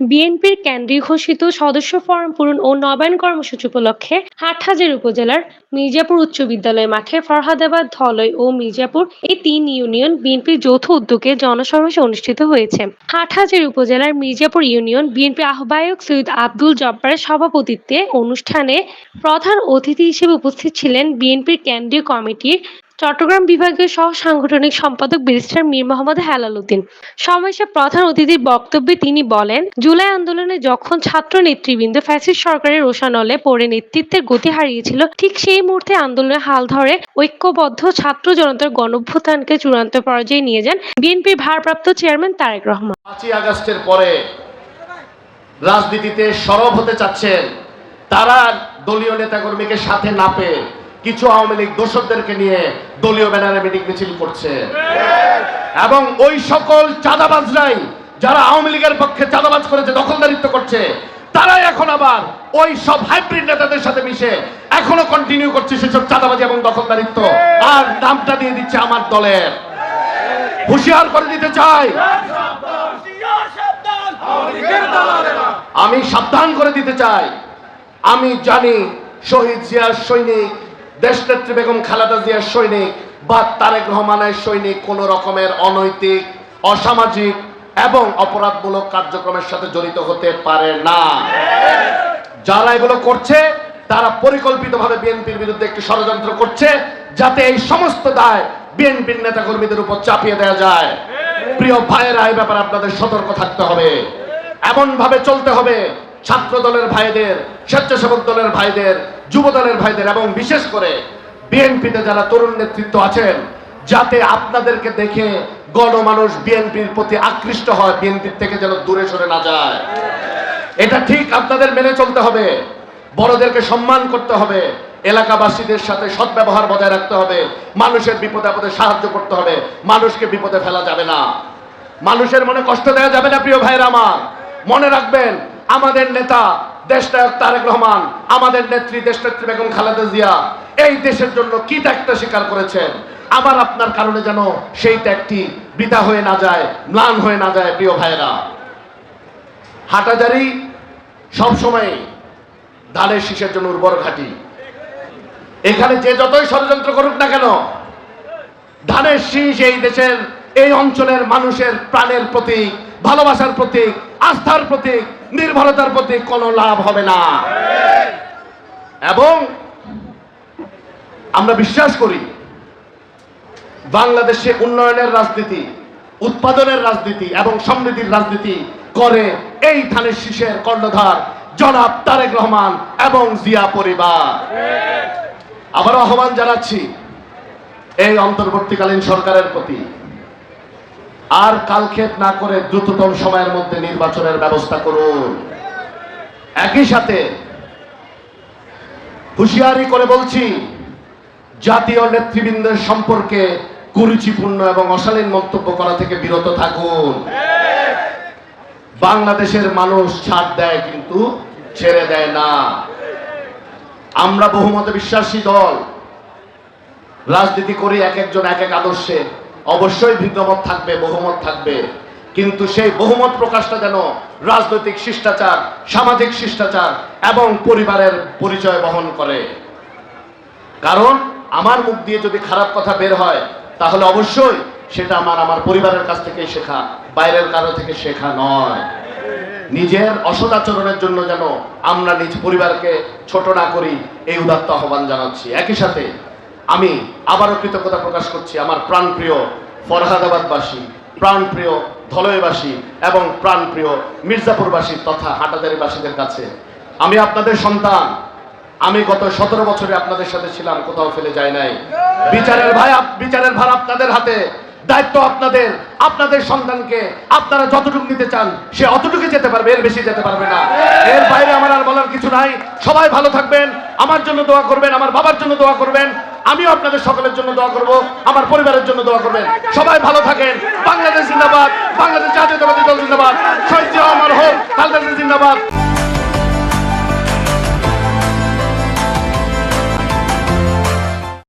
বিএনপির কেন্দ্রীয় ঘোষিত সদস্য ফরম পূরণ ও নবায়ন কর্মসূচি উপলক্ষে হাটহাজারী উপজেলার মির্জাপুর উচ্চ বিদ্যালয় মাঠে ফরহাদাবাদ, ধলই ও মির্জাপুর এই তিন ইউনিয়ন বিএনপির যৌথ উদ্যোগে জনসমাবেশ অনুষ্ঠিত হয়েছে। হাটহাজারী উপজেলার মির্জাপুর ইউনিয়ন বিএনপি আহ্বায়ক সৈয়দ আব্দুল জব্বারের সভাপতিত্বে অনুষ্ঠানে প্রধান অতিথি হিসেবে উপস্থিত ছিলেন বিএনপির কেন্দ্রীয় কমিটির চট্টগ্রাম বিভাগীয় সহ সাংগঠনিক সম্পাদক ব্যারিস্টার মীর মোহাম্মদ হেলাল উদ্দিন সমাবেশে প্রধান অতিথির বক্তব্যে তিনি বলেন, জুলাই আন্দোলনে যখন ছাত্র নেতৃবৃন্দ ফ্যাসিস্ট সরকারের রোষানলে পড়ে নেতৃত্বের গতি হারিয়েছিল, ঠিক সেই মুহূর্তে আন্দোলনের হাল ধরে ঐক্যবদ্ধ ছাত্র জনতার গণভ্যুত্থানকে চূড়ান্ত পর্যায়ে নিয়ে যান বিএনপির ভারপ্রাপ্ত চেয়ারম্যান তারেক রহমান। পাঁচই আগস্টের পরে রাজনীতিতে সরব হতে চাচ্ছেন তারা দলীয় নেতাকর্মীকে সাথে না পেয়ে কিছু আওয়ামী লীগ দোষকদেরকে নিয়ে দলীয় ব্যানারে মিটিং মিছিল করছে। এবং ওই সকল চাঁদাবাজরাই যারা আওয়ামী লীগের পক্ষে চাঁদাবাজ করেছে, দখলদারিত্ব করছে, তারাই এখন আবার ওই সব হাইব্রিড নেতাদের সাথে মিশে এখনও কন্টিনিউ করছে সেসব চাঁদাবাজি এবং দখলদারিত্ব। আর নামটা দিয়ে দিচ্ছে আমার দলের। হুঁশিয়ার করে দিতে চাই। আমি সাবধান করে দিতে চাই। আমি জানি শহীদ জিয়ার সৈনিক দেশনেত্রী বেগম খালেদা জিয়ার সৈনিক বা তারেক রহমানের সৈনিক কোন রকমের অনৈতিক, অসামাজিক এবং অপরাধমূলক কার্যক্রমের সাথে জড়িত হতে পারে না। যারা এগুলো করছে, তারা পরিকল্পিতভাবে বিএনপির বিরুদ্ধে একটি ষড়যন্ত্র করছে যাতে এই সমস্ত দায় বিএনপির নেতাকর্মীদের উপর চাপিয়ে দেওয়া যায়। প্রিয় ভাইয়েরা, এই ব্যাপারে আপনাদের সতর্ক থাকতে হবে। এমন ভাবে চলতে হবে ছাত্র দলের ভাইদের, স্বেচ্ছাসেবক দলের ভাইদের যুব দলের ভাইদের এবং বিশেষ করে বিএনপিতে যারা তরুণ নেতৃত্ব আছেন, যাতে আপনাদেরকে দেখে গণমানুষ বিএনপির প্রতি আকৃষ্ট হয়, বিএনপির থেকে যেন দূরে সরে না যায়। এটা ঠিক আপনাদের মেনে চলতে হবে। বড়দেরকে সম্মান করতে হবে। এলাকাবাসীদের সাথে সদ্ব্যবহার বজায় রাখতে হবে। মানুষের বিপদে আপদে সাহায্য করতে হবে। মানুষকে বিপদে ফেলা যাবে না। মানুষের মনে কষ্ট দেওয়া যাবে না, প্রিয় ভাইরা আমার। মনে রাখবেন, আমাদের নেতা দেশনায়ক তারেক রহমান, আমাদের নেত্রী দেশনেত্রী বেগম খালেদা জিয়া, এই দেশের জন্য কি ত্যাগটা স্বীকার করেছেন? আবার আপনার কারণে যেন সেই ত্যাগটি বৃথা হয়ে না যায়, ম্লান হয়ে না যায়, প্রিয় ভাইরা হাটাজারি সবসময় ধানের শীষের জন্য উর্বর ঘাটি। এখানে যে যতই ষড়যন্ত্র করুক না কেন, ধানের শীষ এই দেশের, এই অঞ্চলের মানুষের প্রাণের প্রতীক। ভালোবাসার প্রতীক, আস্থার প্রতীক, নির্ভরতার প্রতীক, কোনো লাভ হবে না। এবং আমরা বিশ্বাস করি, বাংলাদেশে উন্নয়নের রাজনীতি, উৎপাদনের রাজনীতি এবং সমৃদ্ধির রাজনীতি করে এই ধানের শীষের কর্ণধার জনাব তারেক রহমান এবং জিয়া পরিবার। আবারও আহ্বান জানাচ্ছি, এই অন্তর্বর্তীকালীন সরকারের প্রতি। আর কালক্ষেপ না করে দ্রুততম সময়ের মধ্যে নির্বাচনের ব্যবস্থা করুন। একই সাথে হুঁশিয়ারি করে বলছি, জাতীয় নেতৃবৃন্দের সম্পর্কে কুরুচিপূর্ণ এবং অশালীন মন্তব্য করা থেকে বিরত থাকুন। বাংলাদেশের মানুষ ছাড় দেয় কিন্তু ছেড়ে দেয় না। আমরা বহুমতে বিশ্বাসী দল। রাজনীতি করি এক একজন এক এক আদর্শে। অবশ্যই ভিন্নমত থাকবে, বহুমত থাকবে। কিন্তু সেই বহুমত প্রকাশটা যেন রাজনৈতিক শিষ্টাচার, সামাজিক শিষ্টাচার এবং পরিবারের পরিচয় বহন করে। কারণ আমার মুখ দিয়ে যদি খারাপ কথা বের হয়, তাহলে অবশ্যই সেটা আমার আমার পরিবারের কাছ থেকে শেখা, বাইরের কারও থেকে শেখা নয়। নিজের অসদাচরণের জন্য যেন আমরা নিজ পরিবারকে ছোট না করি, এই উদাত্ত আহ্বান জানাচ্ছি। একই সাথে আমি আবারও কৃতজ্ঞতা প্রকাশ করছি আমার প্রাণপ্রিয় ফরহাদাবাদবাসী, প্রাণপ্রিয় ধলয়বাসী এবং প্রাণপ্রিয় মির্জাপুরবাসী তথা হাটাদারিবাসীদের কাছে। আমি আপনাদের সন্তান। আমি গত সতেরো বছরে আপনাদের সাথে ছিলাম, কোথাও ফেলে যায় নাই। বিচারের ভাই বিচারের ভার আপনাদের হাতে। দায়িত্ব আপনাদের। আপনাদের সন্তানকে আপনারা যতটুকু নিতে চান, সে অতটুকু যেতে পারবে, এর বেশি যেতে পারবে না। এর বাইরে আমার আর বলার কিছু নাই। সবাই ভালো থাকবেন। আমার জন্য দোয়া করবেন, আমার বাবার জন্য দোয়া করবেন। আমিও আপনাদের সকলের জন্য দোয়া করব, আমার পরিবারের জন্য দোয়া করবেন। সবাই ভালো থাকেন। বাংলাদেশ জিন্দাবাদ। বাংলাদেশ জাতীয়তাবাদী দল জিন্দাবাদ। শহীদ আমার হোক বাংলাদেশ জিন্দাবাদ।